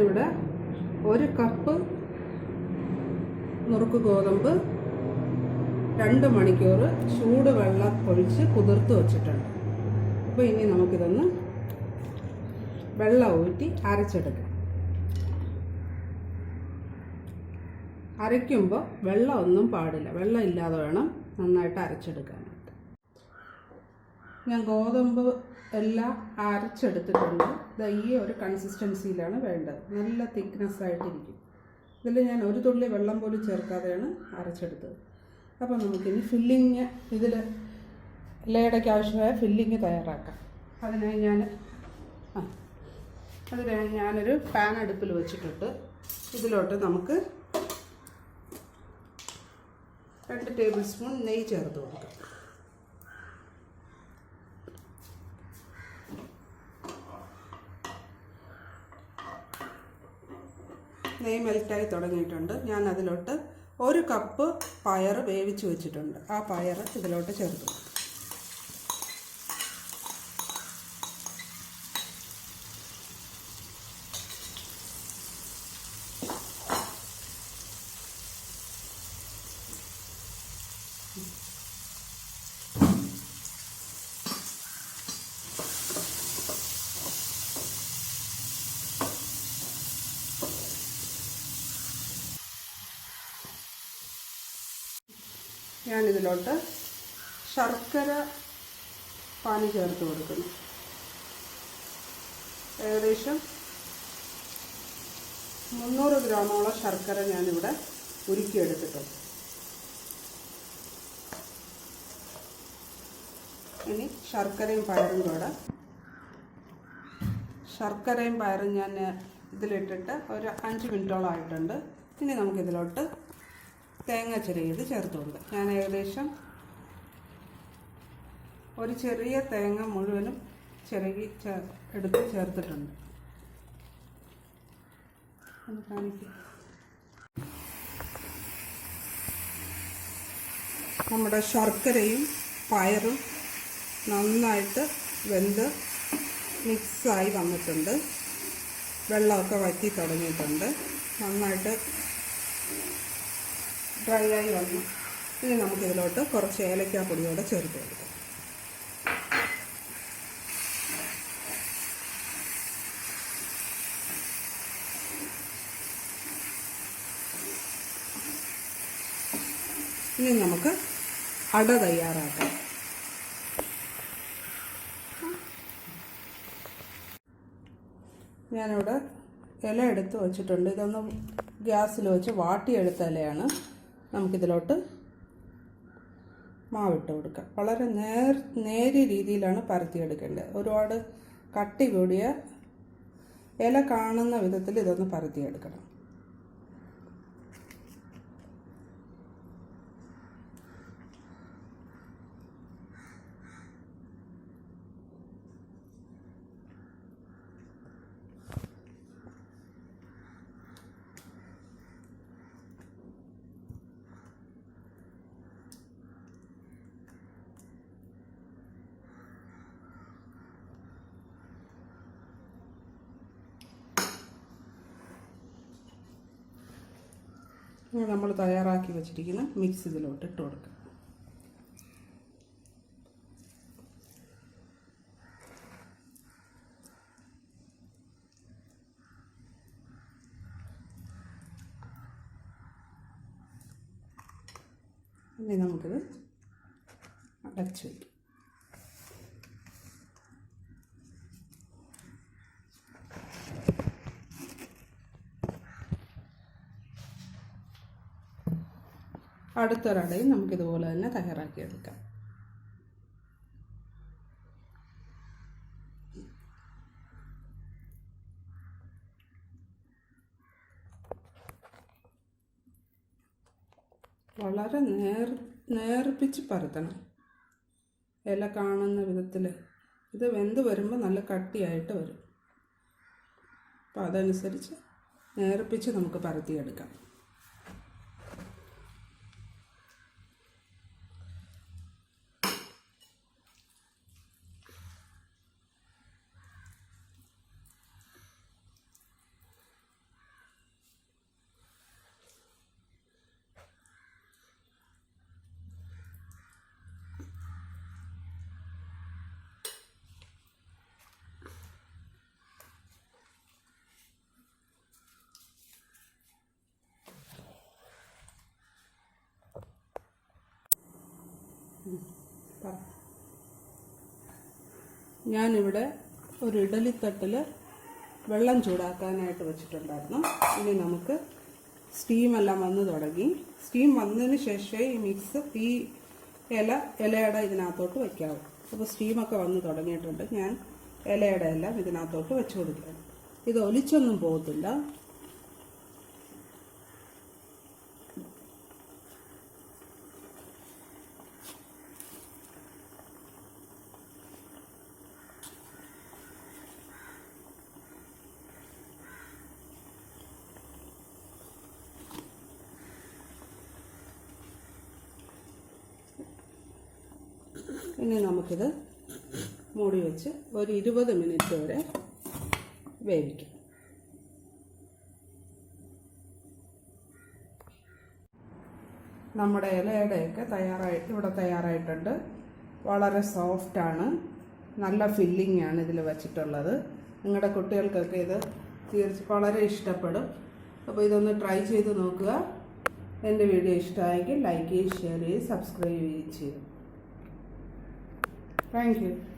ഞാനിവിടെ ഒരു കപ്പ് നുറുക്ക് ഗോതമ്പ് രണ്ട് മണിക്കൂർ ചൂട് വെള്ളം ഒഴിച്ച് കുതിർത്ത് വച്ചിട്ടുണ്ട്. അപ്പോൾ ഇനി നമുക്കിതൊന്ന് വെള്ളം ഊറ്റി അരച്ചെടുക്കാം. അരയ്ക്കുമ്പോൾ വെള്ളമൊന്നും പാടില്ല. വെള്ളം ഇല്ലാതെ വേണം നന്നായിട്ട് അരച്ചെടുക്കാനായിട്ട് ഞാൻ ഗോതമ്പ് എല്ലാം അരച്ചെടുത്തിട്ടുണ്ട്. ഇത് ഈ ഒരു കൺസിസ്റ്റൻസിയിലാണ് വേണ്ടത്. നല്ല തിക്നെസ് ആയിട്ടിരിക്കും. ഇതിൽ ഞാൻ ഒരു തുള്ളി വെള്ളം പോലും ചേർക്കാതെയാണ് അരച്ചെടുത്തത്. അപ്പോൾ നമുക്കിനി ഫില്ലിങ് ഇതിൽ ലേടയ്ക്ക് ആവശ്യമായ ഫില്ലിങ് തയ്യാറാക്കാം. അതിനായി ഞാൻ ആ അതിനായി ഞാനൊരു പാൻ അടുപ്പിൽ വെച്ചിട്ടിട്ട് ഇതിലോട്ട് നമുക്ക് രണ്ട് ടേബിൾ സ്പൂൺ നെയ്യ് ചേർത്ത് കൊടുക്കാം. നെയ്യ് മെൽറ്റായി തുടങ്ങിയിട്ടുണ്ട് ഞാൻ അതിലോട്ട് ഒരു കപ്പ് പയർ വേവിച്ച് വെച്ചിട്ടുണ്ട് ആ പയർ ഇതിലോട്ട് ചേർത്തു Thank കൊടുക്കും. ഞാനിതിലോട്ട് ശർക്കര പാനി ചേർത്ത് കൊടുക്കുന്നു. ഏകദേശം മുന്നൂറ് ഗ്രാമോളം ശർക്കര ഞാനിവിടെ ഉരുക്കിയെടുത്തിട്ടുണ്ട്. ഇനി ശർക്കരയും പയറും കൂടെ. ശർക്കരയും പയറും ഞാൻ ഇതിലിട്ടിട്ട് ഒരു അഞ്ച് മിനിറ്റോളം ആയിട്ടുണ്ട്. ഇനി നമുക്കിതിലോട്ട് തേങ്ങ ചിരകിയത് ചേർത്ത് കൊടുക്കുക ഞാൻ ഏകദേശം ഒരു ചെറിയ തേങ്ങ മുഴുവനും ചിരകി എടുത്ത് ചേർത്തിട്ടുണ്ട്. നമ്മുടെ ശർക്കരയും പയറും നന്നായിട്ട് വെന്ത് മിക്സായി വന്നിട്ടുണ്ട്. വെള്ളമൊക്കെ വറ്റി തുടങ്ങിയിട്ടുണ്ട്. നന്നായിട്ട് ഡ്രൈ ആയി വന്നു. ഇനി നമുക്കിതിലോട്ട് കുറച്ച് ഏലക്കാ പൊടിയോടെ ചേർത്ത് കൊടുക്കാം ഇനി നമുക്ക് അട തയ്യാറാക്കാം. ഞാനിവിടെ ഇല എടുത്ത് വെച്ചിട്ടുണ്ട്. ഇതൊന്ന് ഗ്യാസിൽ വെച്ച് വാട്ടിയെടുത്ത ഇലയാണ്. നമുക്കിതിലോട്ട് മാവിട്ട് കൊടുക്കുക വളരെ നേർ നേരിയ രീതിയിലാണ് പരത്തിയെടുക്കേണ്ടത്. ഒരുപാട് കട്ടി കൂടിയ ഇല കാണുന്ന വിധത്തിൽ ഇതൊന്ന് പരത്തിയെടുക്കണം. നമ്മൾ തയ്യാറാക്കി വെച്ചിരിക്കുന്ന മിക്സ് ഇതിലോട്ട് ഇട്ട് കൊടുക്കാം. ഇനി നമുക്കിത് അടച്ചു വയ്ക്കാം അടുത്തൊരടയും നമുക്കിതുപോലെ തന്നെ തയ്യാറാക്കിയെടുക്കാം. വളരെ നേർ നേർപ്പിച്ച് പരത്തണം. ഇല കാണുന്ന വിധത്തിൽ ഇത് വെന്ത് വരുമ്പോൾ നല്ല കട്ടിയായിട്ട് വരും. അപ്പോൾ അതനുസരിച്ച് നേർപ്പിച്ച് നമുക്ക് പരത്തിയെടുക്കാം. ഞാനിവിടെ ഒരു ഇഡലിത്തട്ടിൽ വെള്ളം ചൂടാക്കാനായിട്ട് വെച്ചിട്ടുണ്ടായിരുന്നു. ഇനി നമുക്ക് സ്റ്റീമെല്ലാം വന്ന് തുടങ്ങി. സ്റ്റീം വന്നതിന് ശേഷമേ ഈ മിക്സ് ഈ ഇല ഇലയുടെ ഇതിനകത്തോട്ട് വയ്ക്കാവൂ അപ്പോൾ സ്റ്റീമൊക്കെ വന്ന് തുടങ്ങിയിട്ടുണ്ട്. ഞാൻ ഇലയുടെ എല്ലാം ഇതിനകത്തോട്ട് വെച്ച് കൊടുക്കുകയാണ് ഇത് ഒലിച്ചൊന്നും പോകത്തില്ല. ഇനി നമുക്കിത് മൂടി വെച്ച് ഒരു ഇരുപത് മിനിറ്റ് വരെ വേവിക്കാം. നമ്മുടെ ഇലയുടെയൊക്കെ തയ്യാറായി ഇവിടെ തയ്യാറായിട്ടുണ്ട്. വളരെ സോഫ്റ്റാണ് നല്ല ഫില്ലിംഗ് ആണ് ഇതിൽ വച്ചിട്ടുള്ളത്. നിങ്ങളുടെ കുട്ടികൾക്കൊക്കെ ഇത് തീർച്ച വളരെ ഇഷ്ടപ്പെടും. അപ്പോൾ ഇതൊന്ന് ട്രൈ ചെയ്ത് നോക്കുക. എന്റെ വീഡിയോ ഇഷ്ടമായെങ്കിൽ ലൈക്ക് ചെയ്യുക ഷെയർ ചെയ്യുക സബ്സ്ക്രൈബ് ചെയ്യുക ചെയ്യും. Thank you.